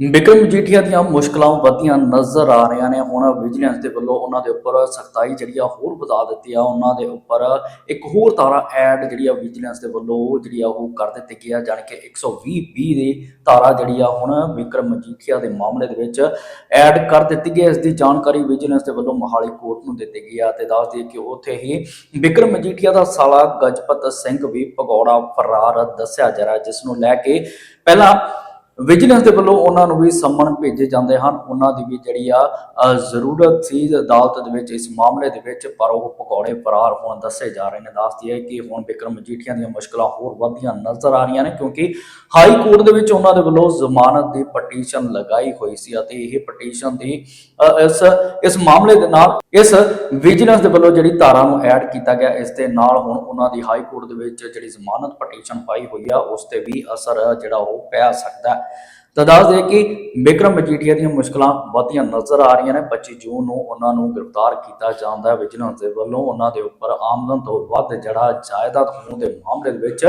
ਬਿਕਰਮ ਮਜੀਠੀਆ ਦੀਆਂ ਮੁਸ਼ਕਲਾਂ ਵਧੀਆਂ ਨਜ਼ਰ ਆ ਰਹੀਆਂ ਨੇ। ਹੁਣ ਵਿਜੀਲੈਂਸ ਦੇ ਵੱਲੋਂ ਉਹਨਾਂ ਦੇ ਉੱਪਰ ਸਖਤਾਈ ਜਿਹੜੀ ਆ ਹੋਰ ਵਧਾ ਦਿੱਤੀ ਆ। ਉਹਨਾਂ ਦੇ ਉੱਪਰ ਇੱਕ ਹੋਰ ਤਾਰਾ ਐਡ ਜਿਹੜੀ ਆ ਵਿਜੀਲੈਂਸ ਦੇ ਵੱਲੋਂ ਜਿਹੜੀ ਆ ਉਹ ਕਰ ਦਿੱਤੀ ਗਈ ਆ। ਜਾਣੀ ਕਿ 120 ਬੀ ਦੀ ਤਾਰਾ ਜਿਹੜੀ ਆ ਹੁਣ ਵਿਕਰਮ ਮਜੀਠੀਆ ਦੇ ਮਾਮਲੇ ਦੇ ਵਿੱਚ ਐਡ ਕਰ ਦਿੱਤੀ ਗਈ ਹੈ। ਇਸ ਦੀ ਜਾਣਕਾਰੀ ਵਿਜੀਲੈਂਸ ਦੇ ਵੱਲੋਂ ਮੋਹਾਲੀ ਕੋਰਟ ਨੂੰ ਦਿੱਤੀ ਗਈ ਆ ਤੇ ਦੱਸ ਦਈਏ ਕਿ ਉੱਥੇ ਹੀ ਵਿਕਰਮ ਮਜੀਠੀਆ ਦਾ ਸਾਲਾ ਗਜਪਤ ਸਿੰਘ ਵੀ ਭਗੌੜਾ ਫਰਾਰ ਦੱਸਿਆ ਜਾ ਰਿਹਾ, ਜਿਸ ਨੂੰ ਲੈ ਕੇ ਪਹਿਲਾਂ ਵਿਜੀਲੈਂਸ ਦੇ ਵੱਲੋਂ ਉਹਨਾਂ ਨੂੰ ਵੀ ਸੰਮਨ ਭੇਜੇ ਜਾਂਦੇ ਹਨ। ਉਹਨਾਂ ਦੀ ਵੀ ਜਿਹੜੀ ਆ ਜ਼ਰੂਰਤ ਸੀ ਅਦਾਲਤ ਦੇ ਵਿੱਚ, ਇਸ ਮਾਮਲੇ ਦੇ ਵਿੱਚ, ਪਰ ਉਹ ਪਕੌੜੇ ਫਰਾਰ ਹੋਣ ਦੱਸੇ ਜਾ ਰਹੇ ਨੇ। ਦੱਸਦੀ ਹੈ ਕਿ ਹੁਣ ਵਿਕਰਮ ਮਜੀਠੀਆ ਦੀਆਂ ਮੁਸ਼ਕਲਾਂ ਹੋਰ ਵਧੀਆਂ ਨਜ਼ਰ ਆ ਰਹੀਆਂ ਨੇ, ਕਿਉਂਕਿ ਹਾਈ ਕੋਰਟ ਦੇ ਵਿੱਚ ਉਹਨਾਂ ਦੇ ਵੱਲੋਂ ਜ਼ਮਾਨਤ ਦੀ ਪਟੀਸ਼ਨ ਲਗਾਈ ਹੋਈ ਸੀ ਅਤੇ ਇਹ ਪਟੀਸ਼ਨ ਦੀ ਇਸ ਇਸ ਮਾਮਲੇ ਦੇ ਨਾਲ, ਇਸ ਵਿਜੀਲੈਂਸ ਦੇ ਵੱਲੋਂ ਜਿਹੜੀ ਧਾਰਾ ਨੂੰ ਐਡ ਕੀਤਾ ਗਿਆ, ਇਸ ਦੇ ਨਾਲ ਹੁਣ ਉਹਨਾਂ ਦੀ ਹਾਈ ਕੋਰਟ ਦੇ ਵਿੱਚ ਜਿਹੜੀ ਜ਼ਮਾਨਤ ਪਟੀਸ਼ਨ ਪਾਈ ਹੋਈ ਆ, ਉਸ ਤੇ ਵੀ ਅਸਰ ਜਿਹੜਾ ਉਹ ਪੈ ਸਕਦਾ ਹੈ। ਤਾਂ ਦੱਸ ਦੇ ਕਿ ਬਿਕਰਮ ਮਜੀਠੀਆ ਦੀਆਂ ਮੁਸ਼ਕਲਾਂ ਵਧੀਆਂ ਨਜ਼ਰ ਆ ਰਹੀਆਂ ਨੇ। 25 ਜੂਨ ਨੂੰ ਉਹਨਾਂ ਨੂੰ ਗ੍ਰਿਫਤਾਰ ਕੀਤਾ ਜਾਂਦਾ ਹੈ। ਵਿਜੀਲੈਂਸ ਦੇ ਵੱਲੋਂ ਉਹਨਾਂ ਦੇ ਉੱਪਰ ਆਮਦਨ ਤੋਂ ਵੱਧ ਜਿਹੜਾ ਜਾਇਦਾਦ ਹੋਣ ਦੇ ਮਾਮਲੇ ਦੇ ਵਿੱਚ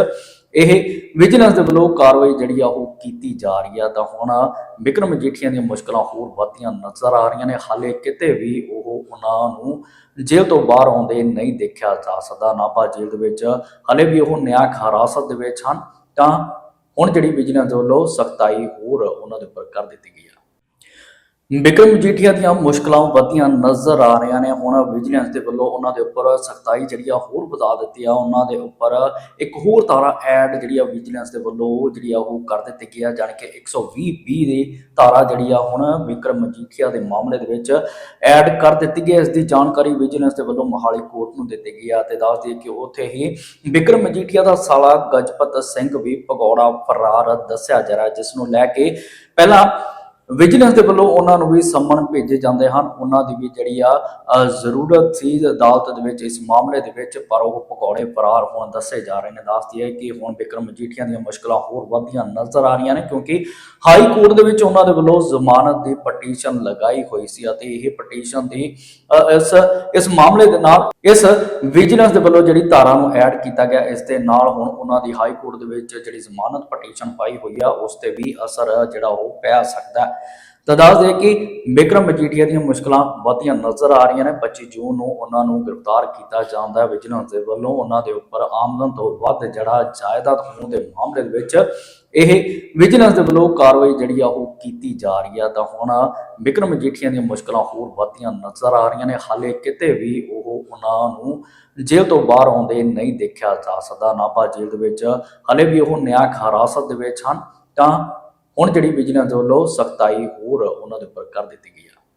ਇਹ ਵਿਜੀਲੈਂਸ ਦੇ ਵੱਲੋਂ ਕਾਰਵਾਈ ਜਿਹੜੀ ਆ ਉਹ ਕੀਤੀ ਜਾ ਰਹੀ ਆ। ਤਾਂ ਹੁਣ ਬਿਕਰਮ ਮਜੀਠੀਆ ਦੀਆਂ ਮੁਸ਼ਕਲਾਂ ਹੋਰ ਵਧੀਆਂ ਨਜ਼ਰ ਆ ਰਹੀਆਂ ਨੇ। ਹਾਲੇ ਕਿਤੇ ਵੀ ਉਹ ਉਹਨਾਂ ਨੂੰ ਜੇਲ੍ਹ ਤੋਂ ਬਾਹਰ ਆਉਂਦੇ ਨਹੀਂ ਦੇਖਿਆ ਜਾ ਸਕਦਾ। ਨਾਪਾ ਜੇਲ੍ਹ ਦੇ ਵਿੱਚ ਹਾਲੇ ਵੀ ਉਹ ਨਿਆਂਕ ਹਿਰਾਸਤ ਦੇ ਵਿੱਚ ਹਨ। ਤਾਂ ਹੁਣ ਜਿਹੜੀ ਵਿਜੀਲੈਂਸ ਵੱਲੋਂ ਸਖਤਾਈ ਹੋਰ ਉਹਨਾਂ ਦੇ ਉੱਪਰ ਕਰ ਦਿੱਤੀ ਗਈ ਹੈ ਬਿਕਰਮ ਮਜੀਠੀਆ ਦੀਆਂ ਮੁਸ਼ਕਲਾਂ ਵਧੀਆਂ ਨਜ਼ਰ ਆ ਰਹੀਆਂ ਨੇ। ਹੁਣ ਵਿਜੀਲੈਂਸ ਦੇ ਵੱਲੋਂ ਉਹਨਾਂ ਦੇ ਉੱਪਰ ਸਖਤਾਈ ਜਿਹੜੀ ਆ ਹੋਰ ਵਧਾ ਦਿੱਤੀ ਆ। ਉਹਨਾਂ ਦੇ ਉੱਪਰ ਇੱਕ ਹੋਰ ਤਾਰਾ ਐਡ ਜਿਹੜੀ ਆ ਵਿਜੀਲੈਂਸ ਦੇ ਵੱਲੋਂ ਜਿਹੜੀ ਆ ਉਹ ਕਰ ਦਿੱਤੀ ਗਈ ਆ। ਜਾਣੀ ਕਿ 120 ਬੀ ਦੀ ਤਾਰਾ ਜਿਹੜੀ ਆ ਹੁਣ ਵਿਕਰਮ ਮਜੀਠੀਆ ਦੇ ਮਾਮਲੇ ਦੇ ਵਿੱਚ ਐਡ ਕਰ ਦਿੱਤੀ ਗਈ ਹੈ। ਇਸ ਦੀ ਜਾਣਕਾਰੀ ਵਿਜੀਲੈਂਸ ਦੇ ਵੱਲੋਂ ਮੋਹਾਲੀ ਕੋਰਟ ਨੂੰ ਦਿੱਤੀ ਗਈ ਆ ਤੇ ਦੱਸ ਦਈਏ ਕਿ ਉੱਥੇ ਹੀ ਵਿਕਰਮ ਮਜੀਠੀਆ ਦਾ ਸਾਲਾ ਗਜਪਤ ਸਿੰਘ ਵੀ ਭਗੌੜਾ ਫਰਾਰ ਦੱਸਿਆ ਜਾ ਰਿਹਾ, ਜਿਸ ਨੂੰ ਲੈ ਕੇ ਪਹਿਲਾਂ ਵਿਜੀਲੈਂਸ ਦੇ ਵੱਲੋਂ ਉਹਨਾਂ ਨੂੰ ਵੀ ਸੰਮਨ ਭੇਜੇ ਜਾਂਦੇ ਹਨ। ਉਹਨਾਂ ਦੀ ਵੀ ਜਿਹੜੀ ਆ ਜ਼ਰੂਰਤ ਸੀ ਅਦਾਲਤ ਦੇ ਵਿੱਚ, ਇਸ ਮਾਮਲੇ ਦੇ ਵਿੱਚ, ਪਰ ਉਹ ਪਕੌੜੇ ਫਰਾਰ ਹੋਣ ਦੱਸੇ ਜਾ ਰਹੇ ਨੇ। ਦੱਸਦੀ ਹੈ ਕਿ ਹੁਣ ਵਿਕਰਮ ਮਜੀਠੀਆ ਦੀਆਂ ਮੁਸ਼ਕਲਾਂ ਹੋਰ ਵਧੀਆਂ ਨਜ਼ਰ ਆ ਰਹੀਆਂ ਨੇ, ਕਿਉਂਕਿ ਹਾਈ ਕੋਰਟ ਦੇ ਵਿੱਚ ਉਹਨਾਂ ਦੇ ਵੱਲੋਂ ਜ਼ਮਾਨਤ ਦੀ ਪਟੀਸ਼ਨ ਲਗਾਈ ਹੋਈ ਸੀ ਅਤੇ ਇਹ ਪਟੀਸ਼ਨ ਦੀ ਇਸ ਇਸ ਮਾਮਲੇ ਦੇ ਨਾਲ, ਇਸ ਵਿਜੀਲੈਂਸ ਦੇ ਵੱਲੋਂ ਜਿਹੜੀ ਧਾਰਾ ਨੂੰ ਐਡ ਕੀਤਾ ਗਿਆ, ਇਸ ਦੇ ਨਾਲ ਹੁਣ ਉਹਨਾਂ ਦੀ ਹਾਈ ਕੋਰਟ ਦੇ ਵਿੱਚ ਜਿਹੜੀ ਜ਼ਮਾਨਤ ਪਟੀਸ਼ਨ ਪਾਈ ਹੋਈ ਆ, ਉਸ ਤੇ ਵੀ ਅਸਰ ਜਿਹੜਾ ਉਹ ਪੈ ਸਕਦਾ ਹੈ। ਤਾਂ ਦੱਸ ਦੇ ਕਿ ਬਿਕਰਮ ਮਜੀਠੀਆ ਦੀਆਂ ਮੁਸ਼ਕਲਾਂ ਵਧੀਆਂ ਨਜ਼ਰ ਆ ਰਹੀਆਂ ਨੇ। 25 ਜੂਨ ਨੂੰ ਉਹਨਾਂ ਨੂੰ ਗ੍ਰਿਫਤਾਰ ਕੀਤਾ ਜਾਂਦਾ ਹੈ। ਵਿਜੀਲੈਂਸ ਦੇ ਵੱਲੋਂ ਉਹਨਾਂ ਦੇ ਉੱਪਰ ਆਮਦਨ ਤੋਂ ਵੱਧ ਜਿਹੜਾ ਜਾਇਦਾਦ ਹੋਣ ਦੇ ਮਾਮਲੇ ਦੇ ਵਿੱਚ ਇਹ ਵਿਜੀਲੈਂਸ ਦੇ ਵੱਲੋਂ ਕਾਰਵਾਈ ਜਿਹੜੀ ਆ ਉਹ ਕੀਤੀ ਜਾ ਰਹੀ ਆ। ਤਾਂ ਹੁਣ ਬਿਕਰਮ ਮਜੀਠੀਆ ਦੀਆਂ ਮੁਸ਼ਕਲਾਂ ਹੋਰ ਵਧੀਆਂ ਨਜ਼ਰ ਆ ਰਹੀਆਂ ਨੇ। ਹਾਲੇ ਕਿਤੇ ਵੀ ਉਹ ਉਹਨਾਂ ਨੂੰ ਜੇਲ੍ਹ ਤੋਂ ਬਾਹਰ ਆਉਂਦੇ ਨਹੀਂ ਦੇਖਿਆ ਜਾ ਸਕਦਾ। ਨਾਪਾ ਜੇਲ੍ਹ ਦੇ ਵਿੱਚ ਹਾਲੇ ਵੀ ਉਹ ਨਿਆਂਕ ਹਿਰਾਸਤ ਦੇ ਵਿੱਚ ਹਨ। ਤਾਂ ਹੁਣ ਜਿਹੜੀ ਵਿਜੀਲੈਂਸ ਵੱਲੋਂ ਸਖਤਾਈ ਹੋਰ ਉਹਨਾਂ ਦੇ ਉੱਪਰ ਕਰ ਦਿੱਤੀ ਗਈ